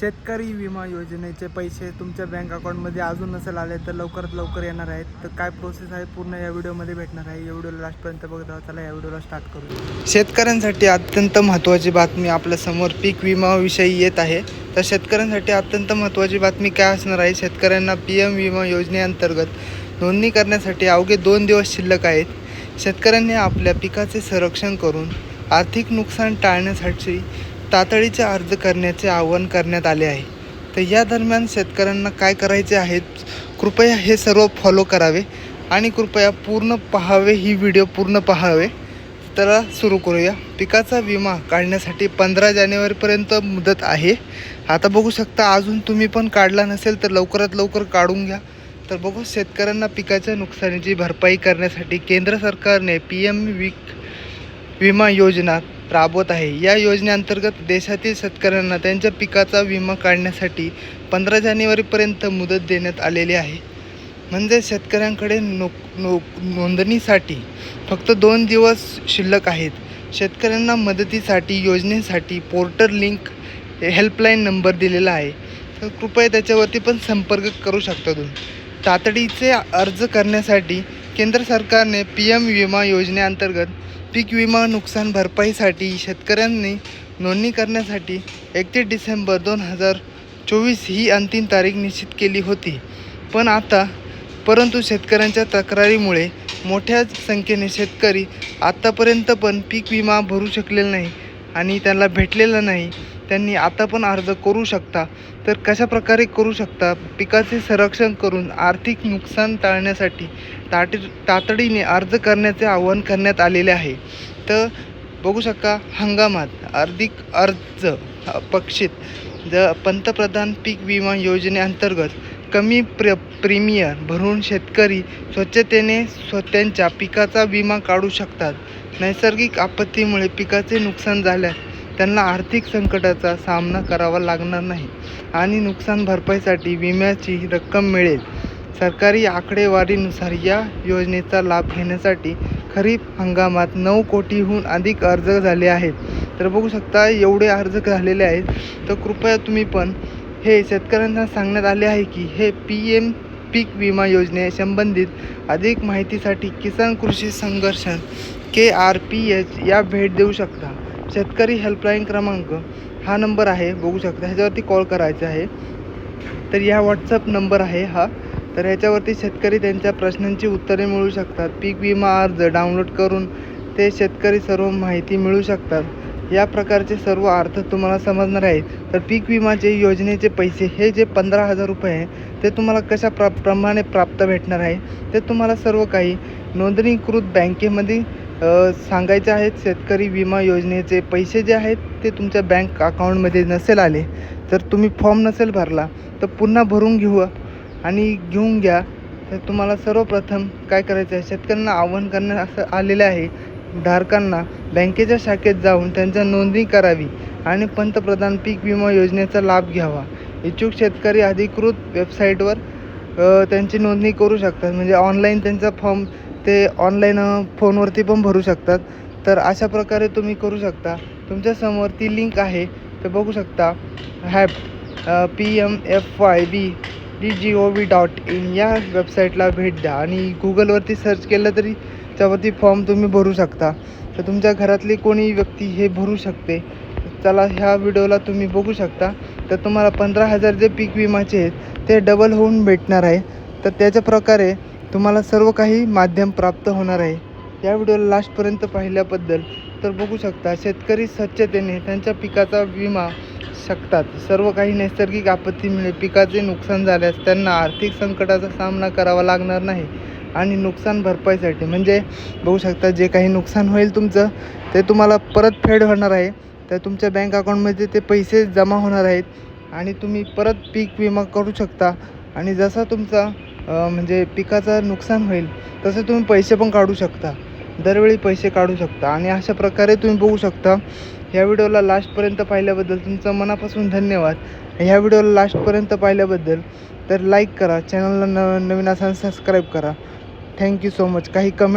शेतकरी विमा योजनेचे पैसे तुमच्या बँक अकाउंटमध्ये अजून नसेल आले तर लवकरात लवकर येणार आहेत. तर काय प्रोसेस आहे? पूर्ण या व्हिडिओमध्ये भेटणार आहे. या व्हिडिओला लास्टपर्यंत बघत राहा. चला या व्हिडिओला स्टार्ट करू. शेतकऱ्यांसाठी अत्यंत महत्त्वाची बातमी आपल्यासमोर पीक विमाविषयी येत आहे. तर शेतकऱ्यांसाठी अत्यंत महत्त्वाची बातमी काय असणार आहे? शेतकऱ्यांना पी एम विमा योजनेअंतर्गत नोंदणी करण्यासाठी अवघे दोन दिवस शिल्लक आहेत. शेतकऱ्यांनी आपल्या पिकाचे संरक्षण करून आर्थिक नुकसान टाळण्यासाठी तातडीचे अर्ज करण्याचे आवाहन करण्यात आले आहे. तर या दरम्यान शेतकऱ्यांना काय करायचे आहेत कृपया हे सर्व फॉलो करावे आणि कृपया पूर्ण पहावे ही व्हिडिओ पूर्ण पहावे. तर सुरू करूया. पिकाचा विमा काढण्यासाठी पंधरा जानेवारीपर्यंत मुदत आहे. आता बघू शकता अजून तुम्ही पण काढला नसेल तर लवकरात लवकर काढून घ्या. तर बघू शेतकऱ्यांना पिकाच्या नुकसानीची भरपाई करण्यासाठी केंद्र सरकारने पी एम विक विमा योजना राबवत आहे. या योजनेअंतर्गत देशातील शेतकऱ्यांना त्यांच्या पिकाचा विमा काढण्यासाठी पंधरा जानेवारीपर्यंत मुदत देण्यात आलेली आहे. म्हणजे शेतकऱ्यांकडे नो नो नोंदणीसाठी फक्त दोन दिवस शिल्लक आहेत. शेतकऱ्यांना मदतीसाठी योजनेसाठी पोर्टल लिंक हेल्पलाईन नंबर दिलेला आहे. तर कृपया त्याच्यावरती पण संपर्क करू शकता तुम्ही. तातडीचे अर्ज करण्यासाठी केंद्र सरकारने पी एम विमा योजनेअंतर्गत पीक विमा नुकसान भरपाईसाठी शेतकऱ्यांनी नोंदणी करण्यासाठी एकतीस डिसेंबर दोन हजार चोवीस ही अंतिम तारीख निश्चित केली होती. पण आता परंतु शेतकऱ्यांच्या तक्रारीमुळे मोठ्या संख्येने शेतकरी आत्तापर्यंत पण पीक विमा भरू शकलेला नाही आणि त्यांना भेटलेला नाही. त्यांनी आता पण अर्ज करू शकता. तर कशा प्रकारे करू शकता? पिकाचे संरक्षण करून आर्थिक नुकसान टाळण्यासाठी ताटी तातडीने अर्ज करण्याचे आवाहन करण्यात आलेले आहे. तर बघू शकता हंगामात अर्धिक अर्ज पक्षित ज पंतप्रधान पीक विमा योजनेअंतर्गत कमी प्र प्रीमियम भरून शेतकरी स्वच्छतेने स्वतःच्या पिकाचा विमा काढू शकतात. नैसर्गिक आपत्तीमुळे पिकाचे नुकसान झाल्यास त्यांना आर्थिक संकटाचा सामना करावा लागणार नाही आणि नुकसान भरपाईसाठी विम्याची रक्कम मिळेल. सरकारी आकडेवारीनुसार या योजनेचा लाभ घेण्यासाठी खरीप हंगामात नऊ कोटीहून अधिक अर्ज झाले आहेत. तर बघू शकता एवढे अर्ज झालेले आहेत. तर कृपया तुम्ही पण हे शेतकऱ्यांना सांगण्यात आले आहे की हे पी एम पीक विमा योजने संबंधित अधिक माहितीसाठी किसान कृषी संघर्ष के आर पी एच या भेट देऊ शकता. शेतकरी हेल्पलाईन क्रमांक हा नंबर आहे बघू शकता. ह्याच्यावरती कॉल करायचा आहे. तर ह्या व्हॉट्सअप नंबर आहे हा. तर ह्याच्यावरती शेतकरी त्यांच्या प्रश्नांची उत्तरे मिळू शकतात. पीक विमा अर्ज डाउनलोड करून ते शेतकरी सर्व माहिती मिळू शकतात. या प्रकारचे सर्व अर्थ तुम्हाला समजणार आहेत. तर पीक विमाचे योजनेचे पैसे हे जे पंधरा हजार रुपये आहे ते तुम्हाला कशा प्रा प्रमाणे प्राप्त भेटणार आहे ते तुम्हाला सर्व काही नोंदणीकृत बँकेमध्ये सांगायचे आहेत शेतकरी विमा योजनेचे पैसे जे आहेत ते तुमच्या बँक अकाउंटमध्ये नसेल आले तर तुम्ही फॉर्म नसेल भरला तर पुन्हा भरून घेऊ. आणि घेऊन घ्या. तर तुम्हाला सर्वप्रथम काय करायचं आहे शेतकऱ्यांना आव्हान करण्यात असं आलेलं आहे धारकांना बँकेच्या शाखेत जाऊन त्यांच्या नोंदणी करावी आणि पंतप्रधान पीक विमा योजनेचा लाभ घ्यावा. इच्छुक शेतकरी अधिकृत वेबसाईटवर त्यांची नोंदणी करू शकतात. म्हणजे ऑनलाईन त्यांचा फॉर्म ते ऑनलाईन फोनवरती पण भरू शकतात. तर अशा प्रकारे तुम्ही करू शकता. तुमच्यासमोर ती लिंक आहे. तर बघू शकता. हॅप P M F Y B D G O V dot in या वेबसाईटला भेट द्या. आणि गुगलवरती सर्च केलं तरी त्यावरती फॉर्म तुम्ही भरू शकता. तर तुमच्या घरातली कोणी व्यक्ती हे भरू शकते. चला ह्या व्हिडिओला तुम्ही बघू शकता. तर तुम्हाला पंधरा हजार जे पीक विमाचे आहेत ते डबल होऊन भेटणार आहे. तर त्याच्या प्रकारे तुम्हाला सर्व काही माध्यम प्राप्त होणार आहे. या व्हिडिओला लास्टपर्यंत पाहिल्याबद्दल तर बघू शकता शेतकरी स्वच्छतेने त्यांच्या पिकाचा विमा शकतात. सर्व काही नैसर्गिक आपत्तीमुळे पिकाचे नुकसान झाल्यास त्यांना आर्थिक संकटाचा सामना करावा लागणार नाही आणि नुकसान भरपाईसाठी. म्हणजे बघू शकता जे काही नुकसान होईल तुमचं ते तुम्हाला परतफेड होणार आहे. तर तुमच्या बँक अकाउंटमध्ये ते पैसे जमा होणार आहेत आणि तुम्ही परत पीक विमा करू शकता. आणि जसा तुमचा म्हणजे पिकाचं नुकसान होईल तसं तुम्ही पैसे पण काढू शकता. दरवेळी पैसे काढू शकता. आणि अशा प्रकारे तुम्ही बघू शकता ह्या व्हिडिओला लास्टपर्यंत पाहिल्याबद्दल तुमचं मनापासून धन्यवाद. ह्या व्हिडिओला लास्टपर्यंत पाहिल्याबद्दल तर लाईक करा चॅनलला न नवीन असाल सबस्क्राईब करा. थँक्यू सो मच काही कमेंट